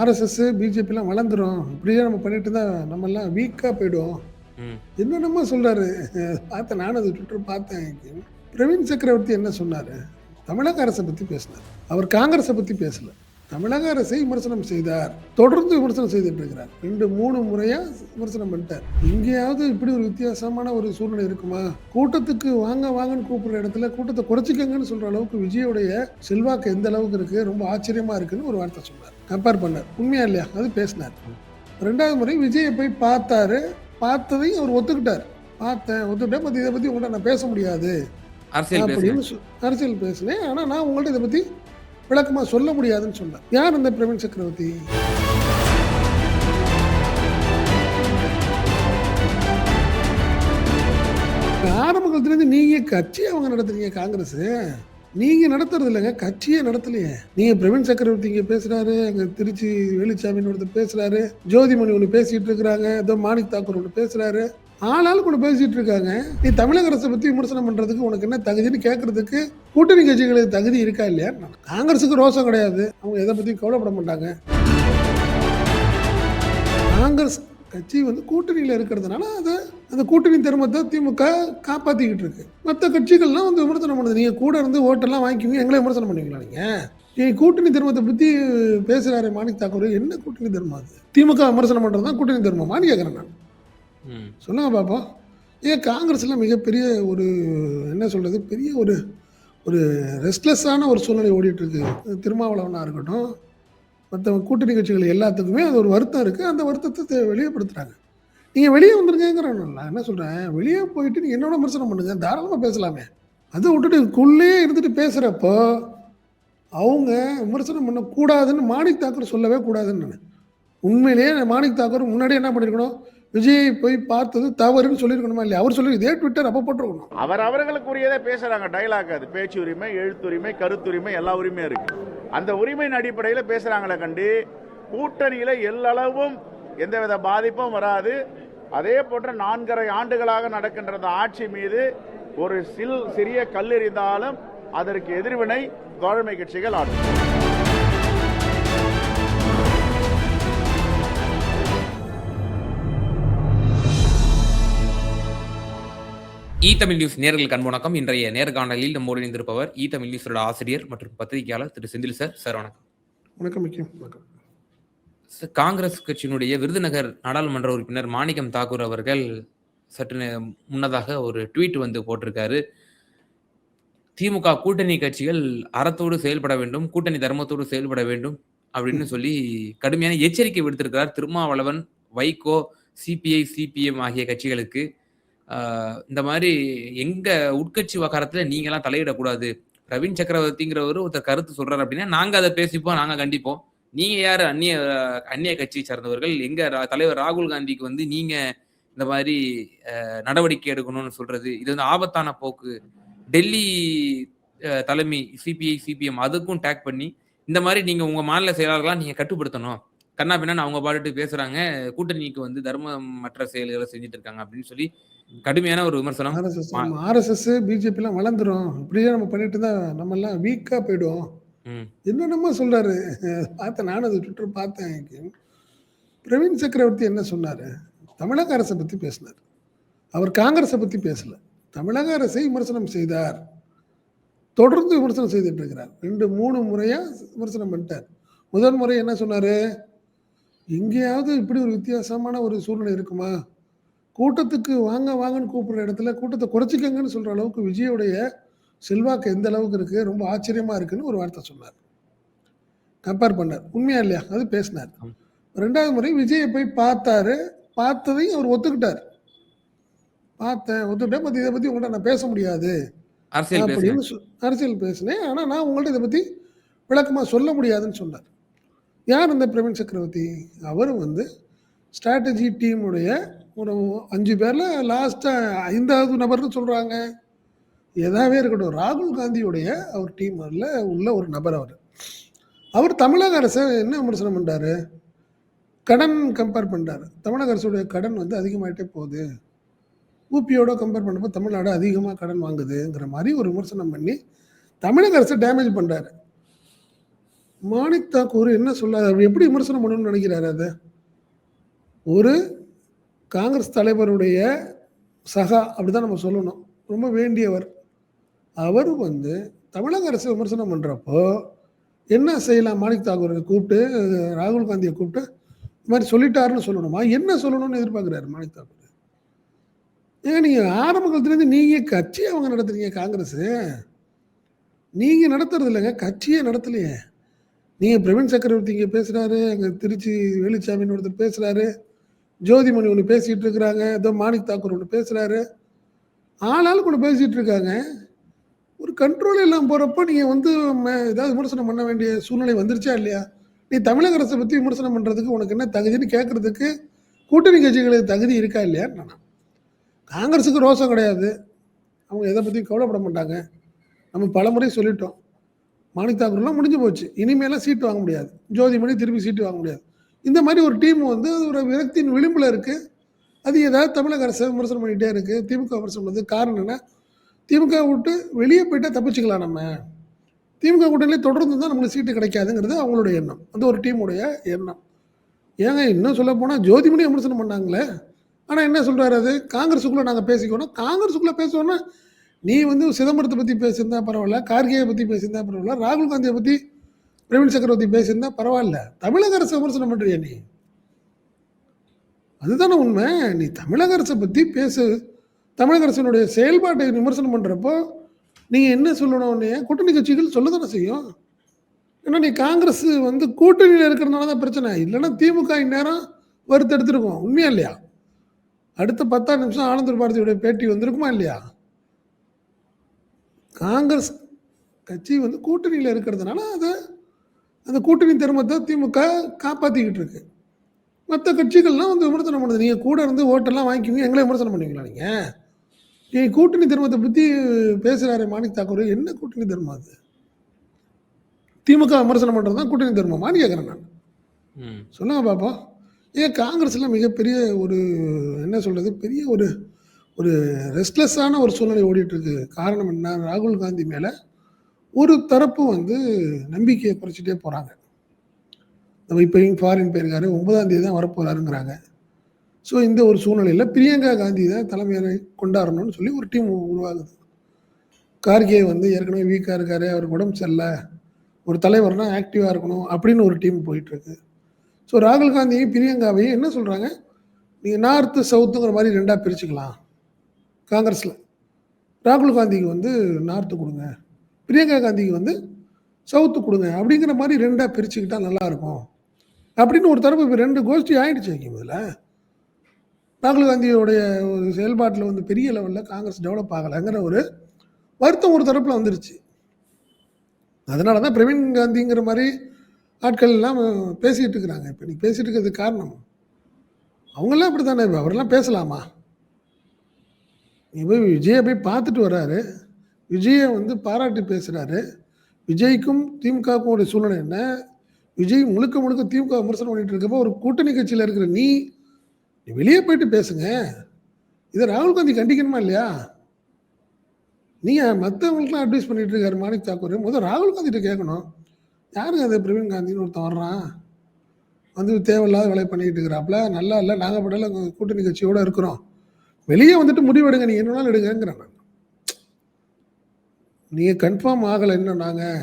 RSS பிஜேபிலாம் வளர்ந்துரும். இப்படியே நம்ம பண்ணிட்டு இருந்தா நம்ம எல்லாம் வீக்காக போயிடுவோம். என்னென்னமோ சொல்றாரு. பார்த்தேன் நானும் அது ட்விட்டர் பார்த்தேன். பிரவீன் சக்கரவர்த்தி என்ன சொன்னாரு? தமிழக அரசை பற்றி பேசினார். அவர் காங்கிரஸை பற்றி பேசல. தமிழக அரசை விமர்சனம் செய்தார். தொடர்ந்து விமர்சனம் செய்துட்டு இருக்கிறார். ரெண்டு மூணு முறையா விமர்சனம் பண்ணிட்டார். எங்கேயாவது இப்படி ஒரு வித்தியாசமான ஒரு சூழ்நிலை இருக்குமா? கூட்டத்துக்கு வாங்க வாங்கன்னு கூப்பிடுற இடத்துல கூட்டத்தை குறைச்சிக்கங்கன்னு சொல்ற அளவுக்கு விஜயோடைய செல்வாக்கு எந்த அளவுக்கு இருக்கு? ரொம்ப ஆச்சரியமா இருக்குன்னு ஒரு வார்த்தை சொன்னார். கம்பேர் பண்ணார். உண்மையா இல்லையா? அது பேசினார். ரெண்டாவது முறை விஜயை போய் பார்த்தாரு. பார்த்ததையும் அவர் ஒத்துக்கிட்டார். பார்த்தேன் ஒத்துக்கிட்டேன். பட் இதை பத்தி உங்கள்கிட்ட நான் பேச முடியாது. அப்படின்னு அரசியல் பேசினேன் ஆனா நான் உங்கள்ட்ட இதை பத்தி விளக்கமா சொல்ல முடியாதுன்னு சொன்னேன். யார் இந்த பிரவீன் சக்கரவர்த்தி? ஆரம்ப காலத்துலேருந்து நீங்க கட்சி அவங்க நடத்துறீங்க காங்கிரஸ். நீங்க நடத்துறது இல்லைங்க கட்சியே நடத்தலையே. நீங்க பிரவீன் சக்கரவர்த்தி இங்க பேசுறாரு அங்க திருச்சி வேலுச்சாமின்னு ஒருத்தர் பேசுறாரு ஜோதிமணி ஒன்று பேசிட்டு இருக்கிறாங்க ஏதோ மாணிக் தாக்கூர் ஒன்று பேசுறாரு. ஆளாளுக்கு ஒன்று பேசிட்டு இருக்காங்க. நீ தமிழக அரசை பத்தி விமர்சனம் பண்றதுக்கு உனக்கு என்ன தகுதின்னு கேட்கறதுக்கு கூட்டணி கட்சிகளுக்கு தகுதி இருக்கா இல்லையா? காங்கிரஸுக்கு ரோசம் கிடையாது. அவங்க எதை பத்தியும் கவலைப்பட மாட்டாங்க. காங்கிரஸ் கட்சி வந்து கூட்டணியில் இருக்கிறதுனால அதை அந்த கூட்டணி தர்மத்தை திமுக காப்பாற்றிக்கிட்டு இருக்கு. மற்ற கட்சிகள்லாம் வந்து விமர்சனம் பண்ணுது. நீங்கள் கூட இருந்து ஓட்டெல்லாம் வாங்கிக்குவீங்க எங்களே விமர்சனம் பண்ணுவீங்களா நீங்கள் நீங்கள் கூட்டணி தர்மத்தை பற்றி பேசுகிறாரு மாணிக் தாக்கூர். என்ன கூட்டணி தர்மம் அது? திமுக விமர்சனம் பண்ணுறது தான் கூட்டணி தர்மமான்னு கேட்குறேன் நான். ம். சொல்லுங்க பாப்போம். ஏன் காங்கிரஸ்ல மிகப்பெரிய ஒரு என்ன சொல்றது பெரிய ஒரு ஒரு ரெஸ்ட்லெஸ்ஸான ஒரு சூழ்நிலை ஓடிட்டு இருக்கு. திருமாவளவனா இருக்கட்டும் மற்ற கூட்டணி கட்சிகள் எல்லாத்துக்குமே அது ஒரு வருத்தம் இருக்கு. அந்த வருத்தத்தை தெ- நீங்கள் வெளியே வந்துருங்கிறேன் நான் என்ன சொல்கிறேன் வெளியே போயிட்டு நீங்கள் என்னோட விமர்சனம் பண்ணுங்க தாராளமாக பேசலாமே. அதை விட்டுட்டு உள்ளே இருந்துட்டு பேசுகிறப்போ அவங்க விமர்சனம் பண்ணக்கூடாதுன்னு மாணிக் தாக்கர் சொல்லவே கூடாதுன்னு நான் உண்மையிலேயே மாணிக் தாக்கர் முன்னாடி என்ன பண்ணிருக்கணும்? விஜய் போய் பார்த்தது தவறுன்னு சொல்லியிருக்கணுமா இல்லையா? அவர் சொல்லி இதே ட்விட்டர் அப்போ போட்டிருக்கணும். அவர் அவர்களுக்குரியதே பேசுகிறாங்க டைலாக் அது. பேச்சு உரிமை எழுத்துரிமை கருத்துரிமை எல்லா உரிமையும் இருக்குது அந்த உரிமையின் அடிப்படையில் பேசுகிறாங்களே கண்டு கூட்டணியில் எல்லளவும் எந்தவித பாதிப்பும் வராது. அதே போன்ற நான்கரை ஆண்டுகளாக நடக்கின்ற அந்த ஆட்சி மீது ஒரு சில் சிறிய கல் எறிந்தாலும் அதற்கு எதிர்வினை தோழமை கட்சிகள் ஆடும். இ தமிழ் நியூஸ் நேர்களுக்கு அன்பு வணக்கம். இன்றைய நேர்காணலில் நம்மோடு இணைந்திருப்பவர் இ தமிழ் நியூஸோட ஆசிரியர் மற்றும் பத்திரிகையாளர் திரு செந்தில் சார். சார் வணக்கம். வணக்கம் வணக்கம். காங்கிரஸ் கட்சியினுடைய விருதுநகர் நாடாளுமன்ற உறுப்பினர் மாணிக்கம் தாக்கூர் அவர்கள் சற்று முன்னதாக ஒரு ட்வீட் வந்து போட்டிருக்காரு. திமுக கூட்டணி கட்சிகள் அறத்தோடு செயல்பட வேண்டும் கூட்டணி தர்மத்தோடு செயல்பட வேண்டும் அப்படின்னு சொல்லி கடுமையான எச்சரிக்கை விடுத்திருக்கிறார் திருமாவளவன் வைகோ சிபிஐ சிபிஎம் ஆகிய கட்சிகளுக்கு. இந்த மாதிரி எங்க உட்கட்சி விவகாரத்துல நீங்களாம் தலையிடக்கூடாது. பிரவீன் சக்கரவர்த்திங்கிறவர் ஒருத்தர் கருத்து சொல்றாரு அப்படின்னா நாங்க அதை பேசிப்போம் நாங்க கண்டிப்போம். நீங்க யாரு? அந்நிய அந்நிய கட்சி சார்ந்தவர்கள். எங்க தலைவர் ராகுல் காந்திக்கு வந்து நீங்க இந்த மாதிரி நடவடிக்கை எடுக்கணும்னு சொல்றது. இது வந்து ஆபத்தான போக்கு. டெல்லி தலைமை சிபிஐ சிபிஎம் அதுக்கும் டேக் பண்ணி இந்த மாதிரி நீங்க உங்க மாநில செயலாளர்களா நீங்க கட்டுப்படுத்தணும். கண்ணா பின்னா அவங்க பாட்டுட்டு பேசுறாங்க. கூட்டணிக்கு வந்து தர்மமற்ற செயல்களை செஞ்சுட்டு இருக்காங்க அப்படின்னு சொல்லி கடுமையான ஒரு விமர்சனம். ஆர்எஸ்எஸ் ஆர்எஸ்எஸ் பிஜேபிலாம் வளர்ந்துரும். இப்படியே நம்ம பண்ணிட்டு இருந்தா நம்ம எல்லாம் வீக்காக போயிடுவோம். என்னென்னமோ சொல்றாரு. பார்த்தேன் நானும் அது ட்விட்டர் பார்த்தேன். பிரவீன் சக்கரவர்த்தி என்ன சொன்னார்? தமிழக அரசை பற்றி பேசினார். அவர் காங்கிரஸை பற்றி பேசலை. தமிழக அரசை விமர்சனம் செய்தார். தொடர்ந்து விமர்சனம் செய்துட்டு இருக்கிறார். ரெண்டு மூணு முறையாக விமர்சனம் பண்ணிட்டார். முதல் முறை என்ன சொன்னார்? எங்கேயாவது இப்படி ஒரு வித்தியாசமான ஒரு சூழ்நிலை இருக்குமா? கூட்டத்துக்கு வாங்க வாங்கன்னு கூப்பிடுற இடத்துல கூட்டத்தை குறைச்சிக்கங்கன்னு சொல்கிற அளவுக்கு விஜயோடைய செல்வாக்கு எந்த அளவுக்கு இருக்கு? ரொம்ப ஆச்சரியமா இருக்குன்னு ஒரு வார்த்தை சொன்னார். கம்பேர் பண்ணார். உண்மையா இல்லையா? அது பேசினார். ரெண்டாவது முறை விஜயை போய் பார்த்தாரு. பார்த்ததையும் அவர் ஒத்துக்கிட்டார். பார்த்தேன் ஒத்துக்கிட்டேன். பட் இதை பத்தி உங்கள்கிட்ட நான் பேச முடியாது. அப்படின்னு அரசியல் பேசினேன். ஆனா நான் உங்கள்ட்ட இதை பத்தி விளக்கமா சொல்ல முடியாதுன்னு சொன்னார். யார் இந்த பிரவீன் சக்கரவர்த்தி? அவர் வந்து ஸ்ட்ராட்டஜி டீமுடைய ஒரு அஞ்சு பேர்ல லாஸ்டா ஐந்தாவது நபர்னு சொல்றாங்க. எதாவே இருக்கட்டும் ராகுல் காந்தியுடைய அவர் டீம்ல உள்ள ஒரு நபர் அவர். அவர் தமிழக அரசை என்ன விமர்சனம் பண்ணுறாரு கடன் கம்பேர் பண்ணுறாரு தமிழக அரசுடைய கடன் வந்து அதிகமாகிட்டே போகுது. ஊபியோட கம்பேர் பண்ணப்போ தமிழ்நாடு அதிகமாக கடன் வாங்குதுங்கிற மாதிரி ஒரு விமர்சனம் பண்ணி தமிழக அரசை டேமேஜ் பண்ணுறாரு மாணிக் தாக்கூர் என்ன சொல்ல அவர் எப்படி விமர்சனம் பண்ணணும்னு நினைக்கிறாரு அதை? ஒரு காங்கிரஸ் தலைவருடைய சகா அப்படிதான் நம்ம சொல்லணும். ரொம்ப வேண்டியவர். அவர் வந்து தமிழக அரசு விமர்சனம் பண்ணுறப்போ என்ன செய்யலாம்? மாணிக் தாகூரை கூப்பிட்டு ராகுல் காந்தியை கூப்பிட்டு இது மாதிரி சொல்லிட்டாருன்னு சொல்லணுமா? என்ன சொல்லணும்னு எதிர்பார்க்குறாரு மாணிக் தாகூர்? ஏன் நீங்கள் ஆரம்ப காலத்துலேருந்து நீங்கள் கட்சி அவங்க நடத்துறீங்க காங்கிரஸ்? நீங்கள் நடத்துறது இல்லைங்க கட்சியே நடத்தலையே. நீங்கள் பிரவீன் சக்கரவர்த்தி இங்கே பேசுகிறாரு அங்கே திருச்சி வேலுச்சாமின்னு ஒருத்தர் பேசுகிறாரு ஜோதிமணி ஒன்று பேசிகிட்டு இருக்கிறாங்க ஏதோ மாணிக் தாக்கூர் ஒன்று பேசுகிறாரு ஆளாளுக்கு ஒன்று பேசிகிட்டு இருக்காங்க. ஒரு கண்ட்ரோல் இல்லாமல் போகிறப்ப நீங்கள் வந்து ஏதாவது விமர்சனம் பண்ண வேண்டிய சூழ்நிலை வந்துருச்சா இல்லையா? நீ தமிழக அரசை பற்றி விமர்சனம் பண்ணுறதுக்கு உனக்கு என்ன தகுதின்னு கேட்குறதுக்கு கூட்டணி கட்சிகளுக்கு தகுதி இருக்கா இல்லையான்னு நான் காங்கிரஸுக்கு ரோசம் கிடையாது. அவங்க எதை பற்றியும் கவலைப்பட மாட்டாங்க. நம்ம பலமுறை சொல்லிட்டோம். மாணிக் தாக்கூர்லாம் முடிஞ்சு போச்சு. இனிமேலாம் சீட்டு வாங்க முடியாது. ஜோதிமணி திருப்பி சீட்டு வாங்க முடியாது. இந்த மாதிரி ஒரு டீம் வந்து ஒரு விரக்தியின் விளிம்பில் இருக்குது அது ஏதாவது தமிழக அரசை விமர்சனம் பண்ணிகிட்டே இருக்குது திமுக விமர்சனம் பண்ணுறது காரணம் என்ன? திமுக விட்டு வெளியே போயிட்டா தப்பிச்சுக்கலாம் நம்ம. திமுக கூட்டணியிலே தொடர்ந்து தான் நம்மளுக்கு சீட்டு கிடைக்காதுங்கிறது அவங்களுடைய எண்ணம். அந்த ஒரு டீமுடைய எண்ணம். ஏங்க இன்னும் சொல்ல போனால் ஜோதிமணி விமர்சனம் பண்ணாங்களே? ஆனால் என்ன சொல்கிறாரு அது? காங்கிரஸுக்குள்ளே நாங்கள் பேசிக்கணும் காங்கிரஸுக்குள்ளே பேசுவோன்னா நீ வந்து சிதம்பரத்தை பற்றி பேசியிருந்தா பரவாயில்ல கார்கேயை பற்றி பேசியிருந்தா பரவாயில்ல ராகுல் காந்தியை பற்றி பிரவீன் சக்கரவர்த்தி பேசியிருந்தா பரவாயில்ல. தமிழக அரசு விமர்சனம் பண்ணுறியா நீ? அதுதானே உண்மை. நீ தமிழக அரசை பற்றி பேசு. தமிழக அரசினுடைய செயல்பாட்டை விமர்சனம் பண்ணுறப்போ நீங்கள் என்ன சொல்லணும்னு கூட்டணி கட்சிகள் சொல்ல தானே செய்யும்? ஏன்னா நீ காங்கிரஸ் வந்து கூட்டணியில் இருக்கிறதுனால தான் பிரச்சனை. இல்லைன்னா திமுக இந்நேரம் வறுத்தெடுத்துருக்கோம் உண்மையா இல்லையா? அடுத்த பத்தாறு நிமிஷம் ஆனந்த பாரதியுடைய பேட்டி வந்திருக்குமா இல்லையா? காங்கிரஸ் கட்சி வந்து கூட்டணியில் இருக்கிறதுனால அதை அந்த கூட்டணி தர்மத்தை திமுக காப்பாற்றிக்கிட்டு இருக்கு. மற்ற கட்சிகள்லாம் வந்து விமர்சனம் பண்ணுது. நீங்கள் கூட இருந்து ஓட்டெல்லாம் வாங்கிக்குவீங்க எங்களே விமர்சனம் பண்ணுவீங்களா நீங்கள் நீங்கள் கூட்டணி தர்மத்தை பற்றி பேசுகிறாரு மாணிக் தாக்கூர். என்ன கூட்டணி தர்மம் அது? திமுக விமர்சனம் பண்ணுறது தான் கூட்டணி தர்மமான்னு கேட்குறேன் நான்? ம். சொல்லுங்க பாப்போம். ஏன் காங்கிரஸ்ல மிகப்பெரிய ஒரு என்ன சொல்றது பெரிய ஒரு ஒரு ரெஸ்ட்லெஸ்ஸான ஒரு சூழ்நிலை ஓடிட்டு இருக்கு காரணம் என்ன? ராகுல் காந்தி மேல ஒரு தரப்பு வந்து நம்பிக்கையை குறைச்சிட்டே போறாங்க. நம்ம இப்போ ஃபாரின் போயிருக்காரு ஒன்பதாம் தேதி தான் வரப்போறாருங்கிறாங்க. ஸோ இந்த ஒரு சூழ்நிலையில் பிரியங்கா காந்தி தான் தலைமையை கொண்டாடணும்னு சொல்லி ஒரு டீம் உருவாகுது. கார்கே வந்து ஏற்கனவே வீக்காக இருக்காரு அவருக்கு உடம்பு சரியில்லை. ஒரு தலைவர்னா ஆக்டிவாக இருக்கணும் அப்படின்னு ஒரு டீம் போயிட்டுருக்கு. ஸோ ராகுல் காந்தியும் பிரியங்காவையும் என்ன சொல்கிறாங்க நீங்கள் நார்த்து சவுத்துங்கிற மாதிரி ரெண்டாக பிரிச்சுக்கலாம். காங்கிரஸில். ராகுல் காந்திக்கு வந்து நார்த்து கொடுங்க. பிரியங்கா காந்திக்கு வந்து சவுத்து கொடுங்க அப்படிங்கிற மாதிரி ரெண்டாக பிரிச்சுக்கிட்டா நல்லாயிருக்கும் அப்படின்னு ஒரு தரப்பு இப்போ ரெண்டு கோஷ்டி ஆயிடுச்சு வைக்கும் இதில். ராகுல் காந்தியோடைய ஒரு செயல்பாட்டில் வந்து பெரிய லெவலில் காங்கிரஸ் டெவலப் ஆகலைங்கிற ஒரு வருத்தம் ஒரு தரப்பில் வந்துருச்சு. அதனால தான் பிரவீன் காந்திங்கிற மாதிரி ஆட்கள் எல்லாம் பேசிகிட்டு இருக்கிறாங்க. இப்போ நீ பேசிகிட்டு இருக்கிறதுக்கு காரணம் அவங்களாம் அப்படி தானே அவரெல்லாம் பேசலாமா? நீ போய் விஜயை போய் பார்த்துட்டு வர்றாரு விஜயை வந்து பாராட்டி பேசுகிறாரு விஜய்க்கும் திமுகவுக்கும் உடைய சூழ்நிலை என்ன? விஜய் முழுக்க முழுக்க திமுக விமர்சனம் பண்ணிட்டு இருக்கப்போ ஒரு கூட்டணி கட்சியில் இருக்கிற நீ வெளியே போயிட்டு பேசுங்க. இதை ராகுல் காந்தி கண்டிக்கணுமா இல்லையா? நீங்கள் மற்றவங்களுக்குலாம் அட்வைஸ் பண்ணிட்டு இருக்காரு மாணிக் தாக்கூர். முதல் ராகுல் காந்திகிட்ட கேட்கணும். யாருங்க அது பிரவீன் காந்தின்னு ஒருத்தன் வர்றான். வந்து தேவையில்லாத வேலை பண்ணிக்கிட்டு இருக்கிறாப்புல. நல்லா இல்லை நாங்கள் படல கூட்டணி கட்சியோடு இருக்கிறோம். வெளியே வந்துட்டு முடிவெடுங்க நீங்கள் என்ன எடுங்கிறாங்க எடுங்கிறேன் நான் நீங்கள் கன்ஃபார்ம் ஆகலை இன்னும் நாங்கள்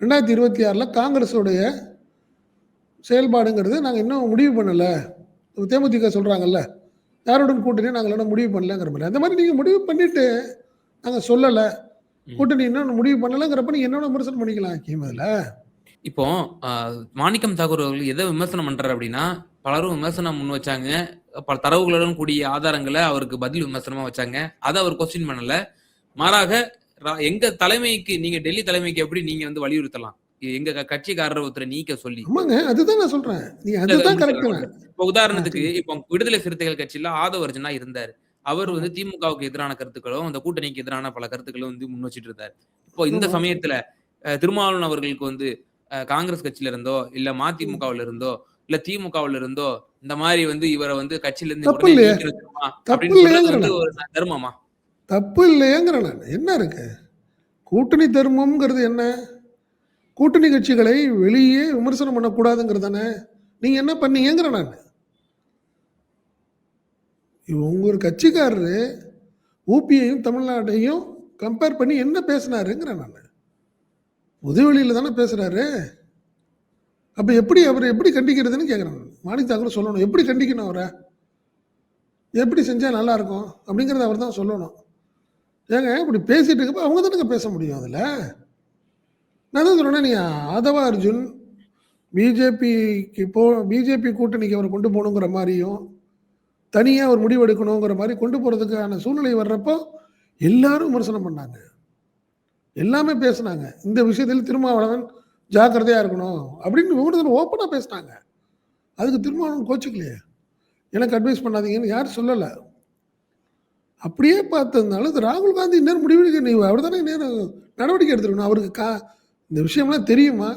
ரெண்டாயிரத்தி இருபத்தி ஆறில் காங்கிரஸோடைய செயல்பாடுங்கிறது நாங்கள் இன்னும் முடிவு பண்ணலை. தேமுதிக சொல்கிறாங்கல்ல யாருடன் கூட்டணி நாங்கள் இன்னும் முடிவு பண்ணலங்கிற மாதிரி. அந்த மாதிரி நீங்கள் முடிவு பண்ணிவிட்டு நாங்கள் சொல்லலை கூட்டணி இன்னும் முடிவு பண்ணலைங்கிறப்ப நீங்கள் என்னென்ன விமர்சனம் பண்ணிக்கலாம் கீம் அதில்? இப்போ மாணிக்கம் தாக்கூர் அவர்கள் எதை விமர்சனம் பண்றாரு அப்படின்னா பலரும் விமர்சனம் முன் வச்சாங்க. பல தரவுகளுடன் கூடிய ஆதாரங்களை அவருக்கு பதில் விமர்சனமா வச்சாங்க. அதை அவர் கொஸ்டின் பண்ணல. மாறாக எங்க தலைமைக்கு நீங்க டெல்லி தலைமைக்கு எப்படி நீங்க வந்து வலியுறுத்தலாம்? எங்க கட்சிக்காரர் ஒருத்தரை நீக்க சொல்லி. அதுதான் நான் கரெக்டு இப்போ உதாரணத்துக்கு இப்போ விடுதலை சிறுத்தைகள் கட்சியில ஆதவர்ஜனா இருந்தார். அவர் வந்து திமுகவுக்கு எதிரான கருத்துக்களும் அந்த கூட்டணிக்கு எதிரான பல கருத்துக்களும் வந்து முன் வச்சிட்டு இருந்தார். இப்போ இந்த. சமயத்துல திருமாவளவன் அவர்களுக்கு வந்து காங்கிரஸ் கட்சியில இருந்தோ இல்ல மதிமுகவுல இருந்தோ இல்ல திமுகவுல இருந்தோ இந்த மாதிரி வந்து இவரை வந்து கட்சியில இருந்து தர்மமா? தப்பு இல்லையேங்கிறேன் நான். என்ன இருக்கு? கூட்டணி தர்மம்ங்கிறது என்ன? கூட்டணி கட்சிகளை வெளியே விமர்சனம் பண்ணக்கூடாதுங்கிறது தானே நீங்கள் என்ன பண்ணீங்கிற நான். இவங்க ஒரு கட்சிக்காரரு ஊபியையும் தமிழ்நாட்டையும் கம்பேர் பண்ணி என்ன பேசினாருங்கிற நான். புதுவெளியில் தானே பேசுகிறாரு அப்போ எப்படி அவர் எப்படி கண்டிக்கிறதுன்னு கேட்குறேன் மாணிக் தாக்கூர் சொல்லணும். எப்படி கண்டிக்கணும் அவரை? எப்படி செஞ்சால் நல்லாயிருக்கும் அப்படிங்கிறத அவர் தான் சொல்லணும். ஏங்க இப்படி பேசிகிட்டு இருக்கப்போ அவங்க தானேங்க பேச முடியும் அதில்? நான் தான் சொல்கிறேன்னா நீ ஆதவ அர்ஜுன் பிஜேபிக்கு போ பிஜேபி கூட்டணிக்கு அவரை கொண்டு போகணுங்கிற மாதிரியும் தனியாக ஒரு முடிவு எடுக்கணுங்கிற மாதிரி கொண்டு போகிறதுக்கான சூழ்நிலை வர்றப்போ எல்லாரும் விமர்சனம் பண்ணாங்க. எல்லாமே பேசுனாங்க. இந்த விஷயத்தில் திருமாவளவன் ஜாக்கிரதையாக இருக்கணும் அப்படின்னு விமர்சனம் ஓப்பனாக பேசினாங்க. அதுக்கு திருமாவளவன் கோச்சிக்கலையே. எனக்கு அட்வைஸ் பண்ணாதீங்கன்னு யாரும் சொல்லலை. அப்படியே பார்த்ததுனால ராகுல் காந்தி இன்னொரு முடிவெடுக்க நீ அவர் தானே நேரம் நடவடிக்கை எடுத்துருக்கணும். அவருக்கு கா இந்த விஷயம்லாம் தெரியுமா?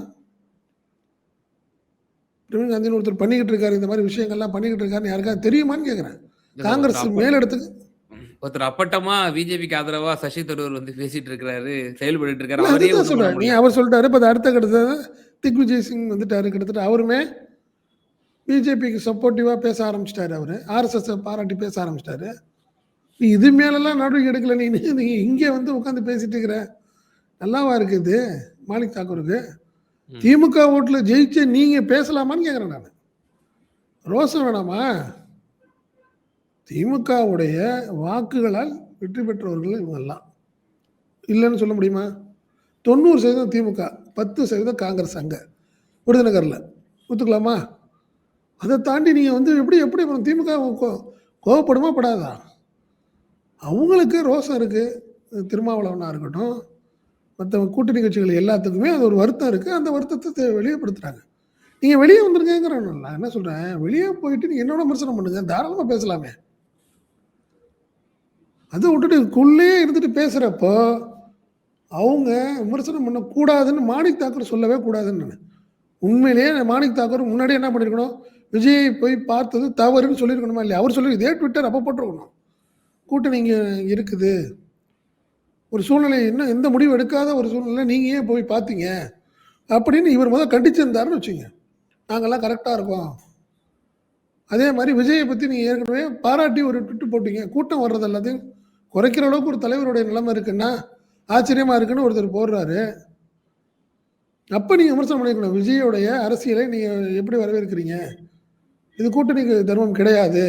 பிரவீன் காந்தின்னு ஒருத்தர் பண்ணிக்கிட்டு இருக்காரு இந்த மாதிரி விஷயங்கள்லாம் பண்ணிக்கிட்டு இருக்காருன்னு யாருக்காவது தெரியுமான்னு கேட்குறேன் காங்கிரஸ் மேலிடத்துக்கு ஒருத்தர் அப்பட்டமா பிஜேபிக்கு ஆதரவா சசி தரூர் வந்து பேசிட்டு இருக்காரு செயல்பட்டு இருக்காரு அவரே சொல்றேன். நீ. அவர் சொல்லிட்டாரு இப்போ அடுத்த கட்டத்தை திக்விஜய் சிங் வந்துட்டாரு கிட்டத்தட்ட அவருமே பிஜேபிக்கு சப்போர்ட்டிவாக பேச ஆரம்பிச்சிட்டாரு அவர். ஆர்எஸ்எஸ் பாராட்டி பேச ஆரம்பிச்சிட்டாரு. நீ இது மேலெல்லாம் நடவடிக்கை எடுக்கல நீ நீ இங்கே வந்து உட்காந்து பேசிட்டு இருக்கிற. நல்லாவா இருக்குது மாலிக் தாக்கூருக்கு. திமுக ஓட்டில் ஜெயிச்ச நீங்க பேசலாமான்னு கேட்குறேன் நான். ரோசம் வேணாமா? திமுகவுடைய வாக்குகளால் வெற்றி பெற்றவர்கள் இவங்கெல்லாம் இல்லைன்னு சொல்ல முடியுமா? தொண்ணூறு சதவீதம் திமுக பத்து சதவீதம் காங்கிரஸ் அங்கே விருதுநகரில். ஒத்துக்கலாமா? அதை தாண்டி நீங்கள் வந்து எப்படி எப்படி அப்புறம் திமுக கோவப்படுமா படாதா? அவங்களுக்கு ரோசம் இருக்குது திருமாவளவனாக இருக்கட்டும் மற்ற கூட்டணி கட்சிகள் எல்லாத்துக்குமே அது ஒரு வருத்தம் இருக்குது அந்த வருத்தத்தை வெளியப்படுத்துகிறாங்க நீங்கள் வெளியே வந்துருங்கிறேன் நான் என்ன சொல்கிறேன் வெளியே போயிட்டு நீங்கள் என்னோட விமர்சனம் பண்ணுங்க. தாராளமாக பேசலாமே. அதை விட்டுட்டு இதுக்குள்ளேயே இருந்துட்டு பேசுகிறப்போ அவங்க விமர்சனம் பண்ணக்கூடாதுன்னு மாணிக் தாக்கூர் சொல்லவே கூடாதுன்னு நான். உண்மையிலேயே மாணிக் தாக்கூர் முன்னாடி என்ன பண்ணியிருக்கணும் விஜயை போய் பார்த்தது தவறுன்னு சொல்லியிருக்கணுமா இல்லையா? அவர் சொல்லி இதே ட்விட்டர் அப்போ போட்டிருக்கணும். கூட்டணி இங்கே இருக்குது. ஒரு சூழ்நிலை இன்னும் எந்த முடிவு எடுக்காத ஒரு சூழ்நிலை நீங்கள் ஏன் போய் பார்த்தீங்க? அப்படின்னு இவர் முதல் கண்டிச்சிருந்தாருன்னு வச்சுங்க நாங்கள்லாம் கரெக்டாக இருக்கோம். அதே மாதிரி விஜயை பற்றி நீங்கள் ஏற்கனவே பாராட்டி ஒரு ட்விட்டு போட்டீங்க. கூட்டம் வர்றது எல்லாத்தையும் குறைக்கிற அளவுக்கு ஒரு தலைவருடைய நிலைமை இருக்குன்னா ஆச்சரியமாக இருக்குன்னு ஒருத்தர் போடுறாரு. அப்போ நீங்கள் விமர்சனம் பண்ணிக்கணும். விஜயோடைய அரசியலை நீங்கள் எப்படி வரவேற்கிறீங்க? இது கூட்டணிக்கு தர்மம் கிடையாது.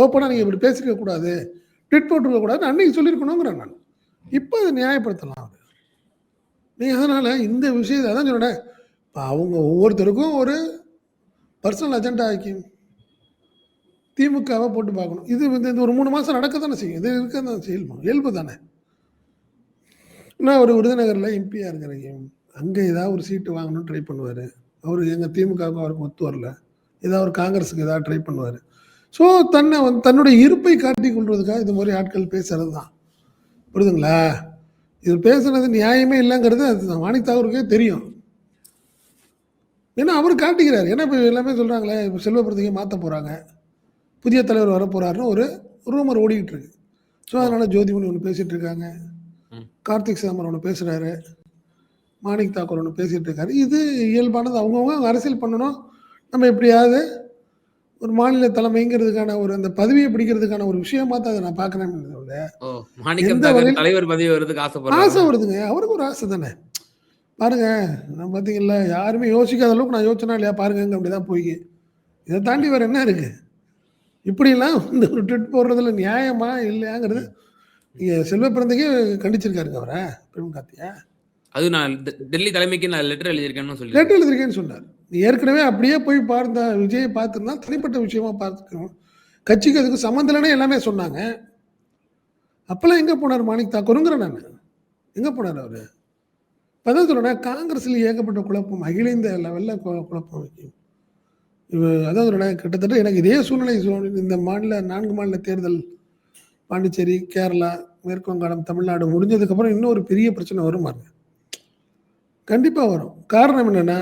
ஓப்பனாக நீங்கள் இப்படி பேசிக்க கூடாது ட்விட் போட்டுருக்க கூடாதுன்னு அன்னைக்கு சொல்லியிருக்கணுங்கிறேன் நான். இப்போ அதை நியாயப்படுத்தலாம் அவர் நீங்கள் அதனால் இந்த விஷயத்தை அதான் சொன்னேன் இப்போ அவங்க ஒவ்வொருத்தருக்கும் ஒரு பர்சனல் அஜெண்டா ஆக்கி திமுகவை போட்டு பார்க்கணும். இது வந்து இந்த ஒரு மூணு மாதம் நடக்க தானே செய்யும். இது இருக்க தான் செய்யணும் இயல்பு தானே. நான் ஒரு விருதுநகரில் எம்பியாக இருக்கிறேன். அங்கே ஏதாவது ஒரு சீட்டு வாங்கணும்னு ட்ரை பண்ணுவார். அவர் எங்கள் திமுகவுக்கு அவருக்கு ஒத்து வரல. ஏதாவது ஒரு காங்கிரஸுக்கு ஏதாவது ட்ரை பண்ணுவார். ஸோ தன்னை வந்து தன்னுடைய இருப்பை காட்டிக் கொள்வதுக்காக இது மாதிரி ஆட்கள் பேசுறது தான் புரியுதுங்களா? இது பேசுனது நியாயமே இல்லைங்கிறது அது மாணிக் தாகூருக்கே தெரியும். ஏன்னா அவர் காட்டிக்கிறார். ஏன்னா இப்போ எல்லாமே சொல்கிறாங்களே இப்போ செல்வப்பிரதிகை மாற்ற போகிறாங்க புதிய தலைவர் வர போகிறாருன்னு ஒரு ரூமர் ஓடிக்கிட்டு இருக்கு ஸோ அதனால் ஜோதிமணி ஒன்று பேசிகிட்டு இருக்காங்க. கார்த்திக் சிதம்பரம் ஒன்று பேசுகிறாரு மாணிக் தாக்கூர் ஒன்று பேசிகிட்டு இருக்காரு இது இயல்பானது. அவங்கவுங்க அரசியல் பண்ணணும். நம்ம எப்படியாவது ஒரு மாநில தலைமைங்கிறதுக்கான ஒரு அந்த பதவியை பிடிக்கிறதுக்கான ஒரு விஷயமா தான் அதை நான் வகையில்- தலைவர் பதவி வருதுக்கு ஆசை ஆசைப்படுறாங்க வருதுங்க. அவருக்கு ஒரு ஆசை தானே. பாருங்க நான் பார்த்தீங்களா யாருமே யோசிக்காத அளவுக்கு நான் யோசனா இல்லையா? பாருங்க அப்படி தான் போய் இதை தாண்டி வேறு என்ன இருக்கு? இப்படிலாம் இந்த ஒரு ட்விட் போடுறதுல நியாயமா இல்லையாங்கிறது நீங்கள் செல்வ பிறந்தகே கண்டிச்சிருக்காருங்க அவரை பிரேம் கார்த்தியா அது நான் டெல்லி தலைமைக்கு நான் லெட்டர் எழுதியிருக்கேன்னு சொல்லி லெட்டர் எழுதிருக்கேன்னு சொன்னார். ஏற்கனவே அப்படியே போய் பார்த்த விஜயை பார்த்துருந்தா தனிப்பட்ட விஷயமா பார்த்துக்கணும். கட்சிக்கு அதுக்கு சம்மந்தலனே எல்லாமே சொன்னாங்க. அப்போல்லாம் எங்கே போனார் மாணிக் தாக்கூருங்கிற நான். எங்கே போனார் அவர்? இப்போதான் சொல்கிறேன் காங்கிரஸில் ஏகப்பட்ட குழப்பம் அகில இந்திய லெவலில் குழப்பம் வைக்கும் இவ அதான் சொல்கிறேன் கிட்டத்தட்ட எனக்கு இதே சூழ்நிலை இந்த மாநில நான்கு மாநில தேர்தல் பாண்டிச்சேரி கேரளா மேற்கு வங்காளம் தமிழ்நாடு முடிஞ்சதுக்கப்புறம் இன்னும் ஒரு பெரிய பிரச்சனை வரும் பாருங்க கண்டிப்பாக வரும். காரணம் என்னென்னா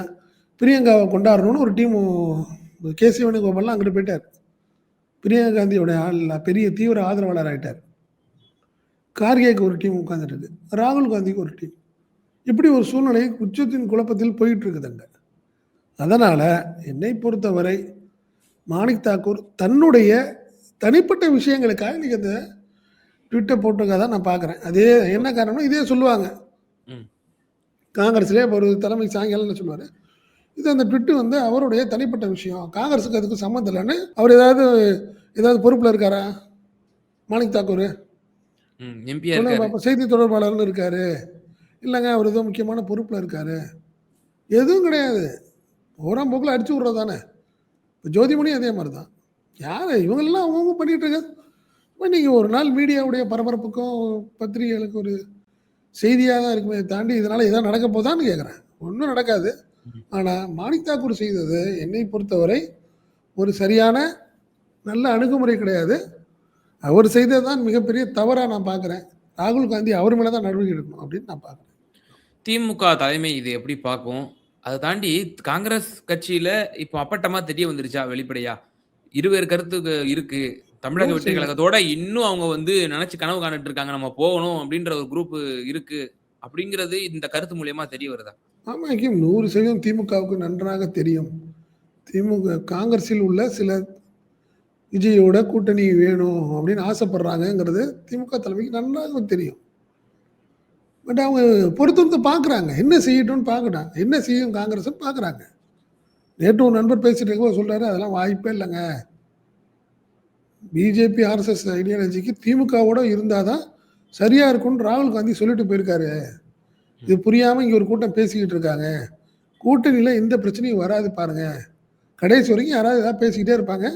பிரியங்காவை கொண்டாடணும்னு ஒரு டீம் கே சி வேணுகோபால்லாம் அங்கிட்டு போயிட்டார். பிரியங்கா காந்தியோட ஆள் பெரிய தீவிர ஆதரவாளர் ஆயிட்டார். கார்கேக்கு ஒரு டீம் உட்காந்துருக்கு ராகுல் காந்திக்கு ஒரு டீம். இப்படி ஒரு சூழ்நிலை உச்சத்தின் குழப்பத்தில் போயிட்டு இருக்குதுங்க அதனால் என்னை பொறுத்தவரை மாணிக் தாக்கூர் தன்னுடைய தனிப்பட்ட விஷயங்களுக்காக இன்னைக்கு அந்த ட்விட்டை போட்டிருக்கா தான் நான் பார்க்குறேன் அதே என்ன காரணம்னா இதே சொல்லுவாங்க. காங்கிரஸ்லேயே ஒரு தலைமை சாயங்காலம் என்ன சொல்லுவார். இது அந்த ட்விட்டு வந்து அவருடைய தனிப்பட்ட விஷயம். காங்கிரஸுக்கு அதுக்கு சம்மந்தம் இல்லைன்னு அவர் ஏதாவது ஏதாவது பொறுப்பில் இருக்காரா? மாணிக் தாக்கூர். செய்தி தொடர்பாளர்னு இருக்காரு. இல்லைங்க அவர் ஏதோ முக்கியமான பொறுப்பில் இருக்காரு. எதுவும் கிடையாது. ஓராம் போக்கில் அடிச்சு விட்றது தானே இப்போ ஜோதிமணி அதே மாதிரி தான் யார் இவங்களெல்லாம் அவங்கவுங்க பண்ணிட்டு இருக்காங்க இப்போ நீங்கள் ஒரு நாள் மீடியாவுடைய பரபரப்புக்கும் பத்திரிகைகளுக்கு ஒரு செய்தியாக தான் இருக்குமே தாண்டி இதனால் எதாவது நடக்க போதான்னு கேட்குறேன் ஒன்றும் நடக்காது. ஆனால் மாணிக் தாக்கூர் செய்தது என்னை பொறுத்தவரை ஒரு சரியான நல்ல அணுகுமுறை கிடையாது. அவர் செய்தது தான் மிகப்பெரிய தவறாக நான் பார்க்குறேன் ராகுல் காந்தி அவர் மேலே தான் நடவடிக்கை எடுக்கணும் அப்படின்னு நான் பார்க்குறேன் திமுக தலைமை இது எப்படி பார்க்கும் அதை தாண்டி காங்கிரஸ் கட்சியில இப்போ அப்பட்டமா தெரிய வந்துருச்சா வெளிப்படையா? இருவேறு கருத்து இருக்கு. தமிழக வெற்றி. கழகத்தோட இன்னும் அவங்க வந்து நினைச்சு கனவு காணிட்டு இருக்காங்க நம்ம போகணும் அப்படின்ற ஒரு குரூப் இருக்கு. அப்படிங்கிறது இந்த கருத்து மூலியமா தெரிய வருதா? ஆமா ஹக்கீம் நூறு சதவீதம் திமுகவுக்கு நன்றாக தெரியும். திமுக காங்கிரஸில் உள்ள சில விஜயோட கூட்டணி வேணும் அப்படின்னு ஆசைப்படுறாங்கங்கிறது திமுக தலைமைக்கு நன்றாக தெரியும். பட் அவங்க பொறுத்திருந்து பார்க்குறாங்க என்ன செய்யட்டும்னு பார்க்குறாங்க என்ன செய்யும் காங்கிரஸ்ன்னு பார்க்குறாங்க நேற்று ஒரு நண்பர் பேசிட்டு இருக்கும்போது சொல்கிறாரு அதெல்லாம் வாய்ப்பே இல்லைங்க. பிஜேபி ஆர்எஸ்எஸ் ஐடியாலஜிக்கு திமுகவோட இருந்தால் தான் சரியாக இருக்கும்னு ராகுல் காந்தி சொல்லிட்டு போயிருக்காரு. இது புரியாமல் இங்கே ஒரு கூட்டம் பேசிக்கிட்டு இருக்காங்க. கூட்டணியில் எந்த பிரச்சனையும் வராது பாருங்க. கடைசி வரைக்கும் யாராவது ஏதாவது பேசிக்கிட்டே இருப்பாங்க.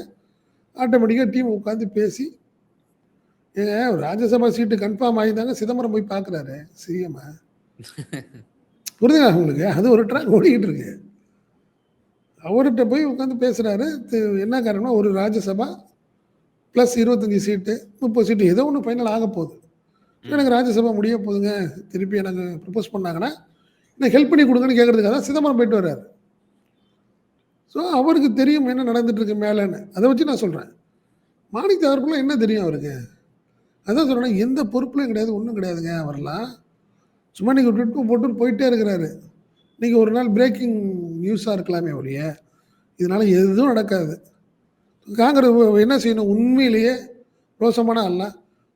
ஆட்டோமேட்டிக்காக டீம் உட்காந்து பேசி ஏங்க ராஜ்யசபா சீட்டு கன்ஃபார்ம் ஆகியிருந்தாங்க சிதம்பரம் போய் பார்க்குறாரு சிஎம். புரியுதுங்களா உங்களுக்கு? அது ஒரு ட்ராக் ஓடிக்கிட்டு இருக்கு. அவர்கிட்ட போய் உட்காந்து பேசுகிறாரு என்ன காரணம்னா ஒரு ராஜ்யசபா ப்ளஸ் இருபத்தஞ்சி சீட்டு முப்பது சீட்டு ஏதோ ஒன்று ஃபைனல் ஆக போகுது. எனக்கு ராஜ்யசபா முடிய போதுங்க. திருப்பி எனக்கு ப்ரப்போஸ் பண்ணாங்கன்னா எனக்கு ஹெல்ப் பண்ணி கொடுங்கன்னு கேட்குறதுக்காக தான் சிதம்பரம் போயிட்டு வர்றாரு. ஸோ அவருக்கு தெரியும் என்ன நடந்துட்டு இருக்கு மேலேன்னு. அதை வச்சு நான் சொல்கிறேன் மாணிக் அவருக்குள்ள என்ன தெரியும் அவருக்கு? அதான் சொல்கிறேன் எந்த பொறுப்புலையும் கிடையாது ஒன்றும் கிடையாதுங்க அவரெல்லாம் சும்மா நீங்கள் ட்விட்டு போட்டு போயிட்டே இருக்கிறாரு. நீங்கள் ஒரு நாள் பிரேக்கிங் நியூஸாக இருக்கலாமே ஒழிய இதனால் எதுவும் நடக்காது. காங்கிரஸ் என்ன செய்யணும்? உண்மையிலேயே ரோசமான அல்ல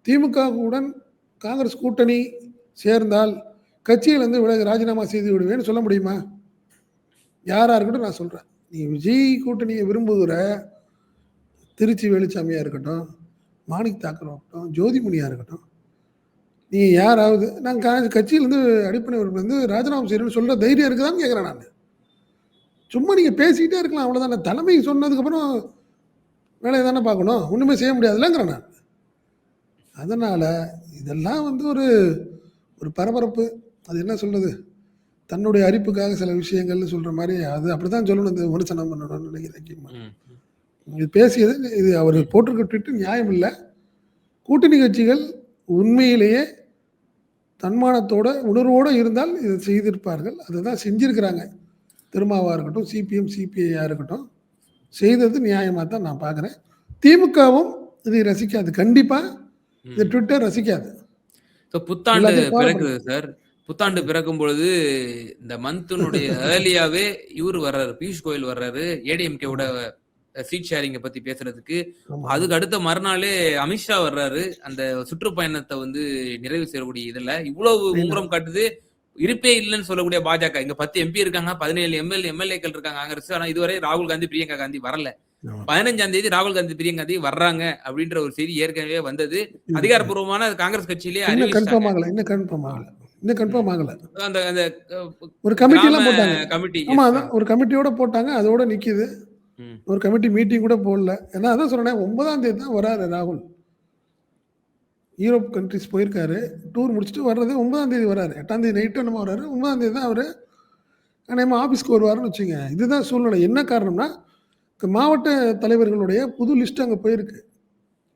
திமுகவுடன் காங்கிரஸ் கூட்டணி சேர்ந்தால் கட்சியிலேருந்து விலகு ராஜினாமா செய்து விடுவேன்னு சொல்ல முடியுமா? யாராக இருக்கட்டும் நான் சொல்கிறேன் நீ விஜய் கூட்டணியை விரும்புகிற திருச்சி வேலுச்சாமியாக இருக்கட்டும் மாணிக் தாக்கராக இருக்கட்டும் ஜோதிமுனியாக இருக்கட்டும் நீ யாராவது நான் கா கட்சியிலேருந்து அடிப்படை உறுப்பினர் ராஜினாமா செய்யணும்னு சொல்கிற தைரியம் இருக்குதான்னு கேட்குறேன் நான். சும்மா நீங்கள் பேசிக்கிட்டே இருக்கலாம் அவ்வளோதானே தலைமை சொன்னதுக்கப்புறம் வேலையை தானே பார்க்கணும். ஒன்றுமே செய்ய முடியாதுலங்கிறேன் நான். அதனால் இதெல்லாம் வந்து ஒரு ஒரு பரபரப்பு. அது என்ன சொல்கிறது தன்னுடைய அரிப்புக்காக சில விஷயங்கள்னு சொல்கிற மாதிரி அது அப்படி தான் சொல்லணும். இந்த விமர்சனம் பண்ணணும்னு நினைக்கிறேன். இது பேசியது இது அவர் போட்டிருக்க ட்விட்டு நியாயம் இல்லை. கூட்டணி கட்சிகள் உண்மையிலேயே தன்மானத்தோட உணர்வோடு இருந்தால் இதை செய்திருப்பார்கள். அதை தான் செஞ்சுருக்கிறாங்க. திருமாவாக இருக்கட்டும் சிபிஎம் சிபிஐயாக இருக்கட்டும். செய்தது நியாயமாக தான் நான் பார்க்குறேன் திமுகவும் இதை ரசிக்காது. கண்டிப்பாக இந்த ட்விட்டர் ரசிக்காது. ஸோ புத்தாண்டு பிறக்குது சார் புத்தாண்டு பிறக்கும் பொழுது இந்த மந்த்தினுடைய ஏர்லியாவே இவர் வர்றாரு பியூஷ் கோயல் வர்றாரு ஏடிஎம்கேவோட சீட் ஷேரிங்கை பத்தி பேசுறதுக்கு. அதுக்கு அடுத்த மறுநாளே அமித்ஷா வர்றாரு. அந்த சுற்றுப்பயணத்தை வந்து நிறைவு செய்யக்கூடிய இதுல. இவ்வளவு மும்முரம் காட்டுது. இருப்பே இல்லைன்னு சொல்லக்கூடிய பாஜக. இங்க பத்து எம்பி இருக்காங்க பதினேழு எம்எல்ஏ எம்எல்ஏக்கள் இருக்காங்க காங்கிரஸ். ஆனா இதுவரை ராகுல் காந்தி பிரியங்கா காந்தி வரல. பதினஞ்சாம் தேதி ராகுல் காந்தி பிரியங்கா காந்தி வர்றாங்க அப்படின்ற ஒரு செய்தி ஏற்கனவே வந்தது. அதிகாரப்பூர்வமான காங்கிரஸ் கட்சியிலேயே இன்னும் கன்ஃபார்ம் ஆகலை இன்னும் கன்ஃபார்ம் ஆகலை. இன்னும் கன்ஃபார்ம் ஆகலை. அந்த அந்த ஒரு கமிட்டி எல்லாம் போட்டாங்க. கமிட்டி ஆமா ஒரு கமிட்டியோட போட்டாங்க அதோட நிக்குது. ஒரு கமிட்டி மீட்டிங் கூட போடல. ஏன்னா அதான் சொன்னேன் ஒன்பதாம் தேதி தான் வராரு ராகுல். யூரோப் கண்ட்ரிஸ் போயிருக்காரு. டூர் முடிச்சுட்டு வர்றது ஒன்பதாம் தேதி வராரு. எட்டாம் தேதி நைட்டு நம்ம வராரு. ஒன்பதாம் தேதி தான் அவர் நம்ம ஆஃபீஸ்க்கு வருவாருன்னு வச்சுங்க இதுதான் சூழ்நிலை. என்ன காரணம்னா மாவட்ட தலைவர்களுடைய புது லிஸ்ட் அங்கே போயிருக்கு.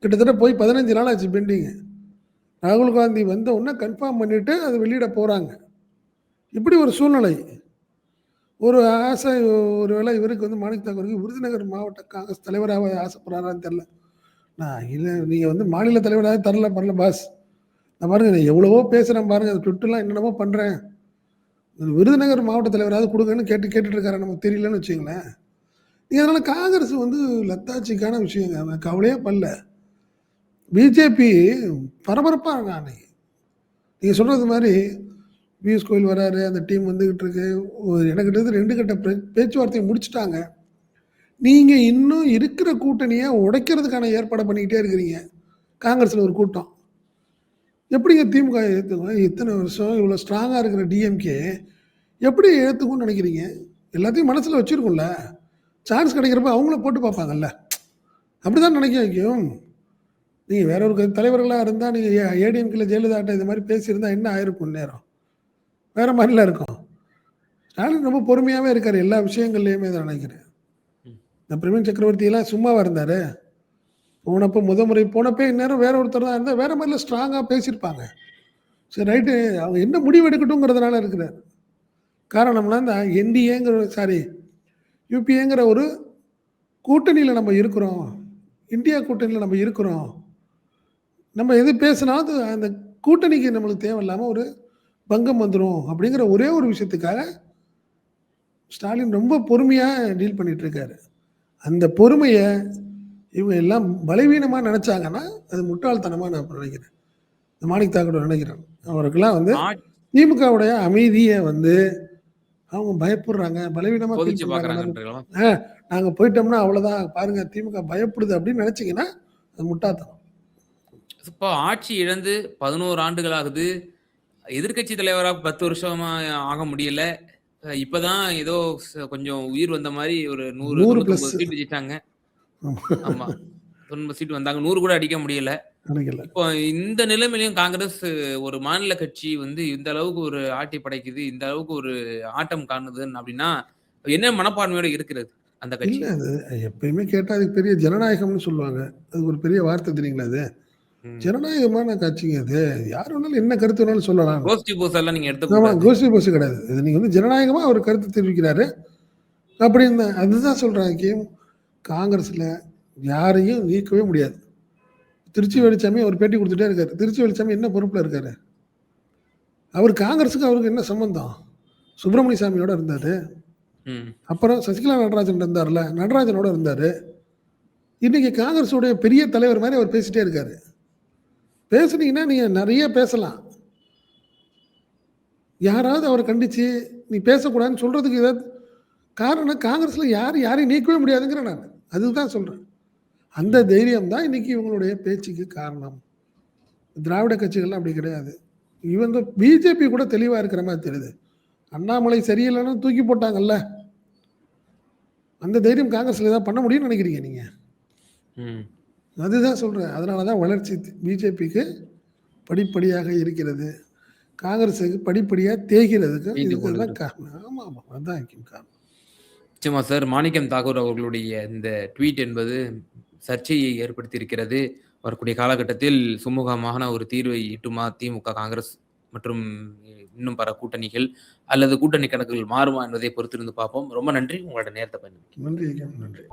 கிட்டத்தட்ட போய் பதினஞ்சு நாள் ஆச்சு பெண்டிங்கு. ராகுல் காந்தி வந்த உடனே கன்ஃபார்ம் பண்ணிட்டு அது வெளியிட போகிறாங்க இப்படி ஒரு சூழ்நிலை. ஒரு ஆசை ஒரு வேளை இவருக்கு வந்து மாணிக் தாக்கூருக்கு விருதுநகர் மாவட்ட காங்கிரஸ் தலைவராக ஆசைப்படுறாரான்னு தெரில நான் இல்லை நீங்கள் வந்து மாநில தலைவராக தரல பரல பாஸ் நான் பாருங்கள் நான் எவ்வளவோ பேசுகிறேன் பாருங்கள் அது ட்விட்டர்லாம் என்னென்னமோ பண்ணுறேன் விருதுநகர் மாவட்ட தலைவராவது கொடுங்கன்னு கேட்டு கேட்டுட்டு இருக்காரு நமக்கு தெரியலன்னு வச்சுங்களேன் நீங்கள் அதனால் காங்கிரஸ் வந்து லத்தாச்சிக்கான விஷயங்க அவன் கவலையே பல்ல பிஜேபி பரபரப்பாக இருக்கான் அன்னைக்கு. நீங்கள் சொல்கிறது மாதிரி பியூஷ் கோயில் வராரு அந்த டீம் வந்துக்கிட்டு இருக்கு. எனக்கிட்ட ரெண்டு கட்ட பே- பேச்சுவார்த்தையை முடிச்சிட்டாங்க. நீங்கள் இன்னும் இருக்கிற கூட்டணியை உடைக்கிறதுக்கான ஏற்பாடை பண்ணிக்கிட்டே இருக்கிறீங்க. காங்கிரஸில் ஒரு கூட்டம். எப்படிங்க திமுக ஏற்றுக்கும் இத்தனை வருஷம் இவ்வளோ ஸ்ட்ராங்காக இருக்கிற டிஎம்கே எப்படி ஏற்றுக்கும்னு நினைக்கிறீங்க? எல்லாத்தையும் மனசில் வச்சுருக்கும்ல. சான்ஸ் கிடைக்கிறப்ப அவங்கள போட்டு பார்ப்பாங்கல்ல. அப்படி தான் நினைக்க வைக்கும் நீங்கள் வேற ஒரு தலைவர்களாக இருந்தால் நீங்கள் ஏடிஎம்கில் ஜெயலலிதாட்ட இது மாதிரி பேசியிருந்தா என்ன ஆயிருக்கும் நேரம்? வேற மாதிரிலாம் இருக்கும். ஸ்டாலின் ரொம்ப பொறுமையாகவே இருக்கார் எல்லா விஷயங்கள்லையுமே தான் நினைக்கிறேன். இந்த பிரவீன் சக்கரவர்த்தியெல்லாம் சும்மாவா இருந்தார்? போனப்போ முத முறை போனப்போ இந்நேரம் வேற ஒருத்தர் தான் இருந்தால் வேற மாதிரிலாம் ஸ்ட்ராங்காக பேசியிருப்பாங்க. சரி ரைட்டு அவங்க என்ன முடிவு எடுக்கட்டுங்கிறதுனால இருக்கிறார். காரணம்னா இந்த என்டிஏங்கிற சாரி யூபிஏங்கிற ஒரு கூட்டணியில் நம்ம இருக்கிறோம். இந்தியா கூட்டணியில் நம்ம இருக்கிறோம். நம்ம எது பேசினாலும் அது அந்த கூட்டணிக்கு நம்மளுக்கு தேவையில்லாமல் ஒரு பங்கம் வந்துடும் அப்படிங்கிற ஒரே ஒரு விஷயத்துக்காக ஸ்டாலின் ரொம்ப பொறுமையாக டீல் பண்ணிட்டு இருக்காரு. அந்த பொறுமையை இவங்க எல்லாம் பலவீனமாக நினச்சாங்கன்னா அது முட்டாள்தனமாக நான் நினைக்கிறேன். இந்த மாணிக் தாக்கூர் நினைக்கிறேன். அவருக்கெல்லாம் வந்து திமுகவுடைய அமைதியை வந்து அவங்க பயப்படுறாங்க. பாக்குறாங்கன்றீங்களா? நாங்கள் போயிட்டோம்னா அவ்வளோதான் பாருங்க திமுக பயப்படுது அப்படின்னு நினச்சிங்கன்னா அது முட்டாள்தனம். இப்போ ஆட்சி இழந்து பதினோரு ஆண்டுகள் ஆகுது. எதிர்க்கட்சி தலைவரா பத்து வருஷமா ஆக முடியல. இப்பதான் ஏதோ கொஞ்சம் உயிர் வந்த மாதிரி ஒரு நூறு நூறு தொண்ணூத்தொன்பது plus. சீட் ஜெயிச்சாங்க. ஆமா. தொண்ணூறு சீட் வந்தாங்க. நூறு கூட அடிக்க முடியல. இப்போ இந்த நிலைமையிலும் காங்கிரஸ் ஒரு மாநில கட்சி வந்து இந்த அளவுக்கு ஒரு ஆட்டி படைக்குது இந்த அளவுக்கு ஒரு ஆட்டம் காணுதுன்னு அப்படின்னா என்ன மனப்பான்மையோட இருக்கிறது அந்த கட்சி? அது எப்பயுமே கேட்டால் அதுக்கு பெரிய ஜனநாயகம்னு சொல்லுவாங்க. அதுக்கு ஒரு பெரிய வார்த்தை தெரியுங்களா அது. ஜனநாயகமான கட்சிங்க அது. யார் வேணாலும் என்ன கருத்து வேணாலும் சொல்லலாம். கோஷ்டி பூசெல்லாம் நீங்க ஆமா எடுத்துக்கூடாது கோஷ்டி பஸ் கிடையாது. இது நீங்க வந்து ஜனநாயகமா அவர் கருத்து தெரிவிக்கிறாரு. அப்படின்னு அதுதான் சொல்றாங்க காங்கிரஸ்ல யாரையும் நீக்கவே முடியாது. திருச்சி வெளிச்சாமி அவர் பேட்டி கொடுத்துட்டே இருக்காரு. திருச்சி வெளிச்சாமி என்ன பொறுப்புல இருக்காரு? அவர் காங்கிரஸுக்கு அவருக்கு என்ன சம்பந்தம்? சுப்பிரமணிய சாமியோட இருந்தாரு. அப்புறம் சசிகலா நடராஜன் இருந்தார்ல நடராஜனோட இருந்தாரு. இன்னைக்கு காங்கிரஸுடைய பெரிய தலைவர் மாதிரி அவர் பேசிட்டே இருக்காரு. பேசுனீங்கன்னா நீங்க நிறைய பேசலாம். யாராவது அவரை கண்டிச்சு நீ பேசக்கூடாதுன்னு சொல்றதுக்கு ஏதாவது காரணம் காங்கிரஸ்ல யார் யாரையும் நீக்கவே முடியாதுங்கிற நான். அதுதான் சொல்றேன். அந்த தைரியம் தான் இன்னைக்கு இவங்களுடைய பேச்சுக்கு காரணம். திராவிட கட்சிகள்லாம் அப்படி கிடையாது. இவங்க பிஜேபி கூட தெளிவா இருக்கிற மாதிரி தெரியுது. அண்ணாமலை சரியில்லைன்னு தூக்கி போட்டாங்கல்ல. அந்த தைரியம் காங்கிரஸ்ல ஏதாவது பண்ண முடியும்னு நினைக்கிறீங்க நீங்க? ம். அதுதான் சொல்றேன். அதனால தான் வளர்ச்சி பிஜேபிக்கு படிப்படியாக இருக்கிறது. காங்கிரஸுக்கு படிப்படியாக தேய்கிறதுக்கு இதுக்கெல்லாம் காரணம். ஆமாம் ஆமாம் அதுதான் காரணம். நிச்சயமா சார். மாணிக்கம் தாக்கூர் அவர்களுடைய இந்த ட்வீட் என்பது சர்ச்சையை ஏற்படுத்தியிருக்கிறது. வரக்கூடிய காலகட்டத்தில் சுமூகமான ஒரு தீர்வை ஈட்டுமா? திமுக காங்கிரஸ் மற்றும் இன்னும் பல கூட்டணிகள் அல்லது கூட்டணி கணக்குகள் மாறுமா என்பதை பொறுத்திருந்து பார்ப்போம். ரொம்ப நன்றி. உங்களோட நேரத்தை பயன்படுத்தி நன்றி நன்றி.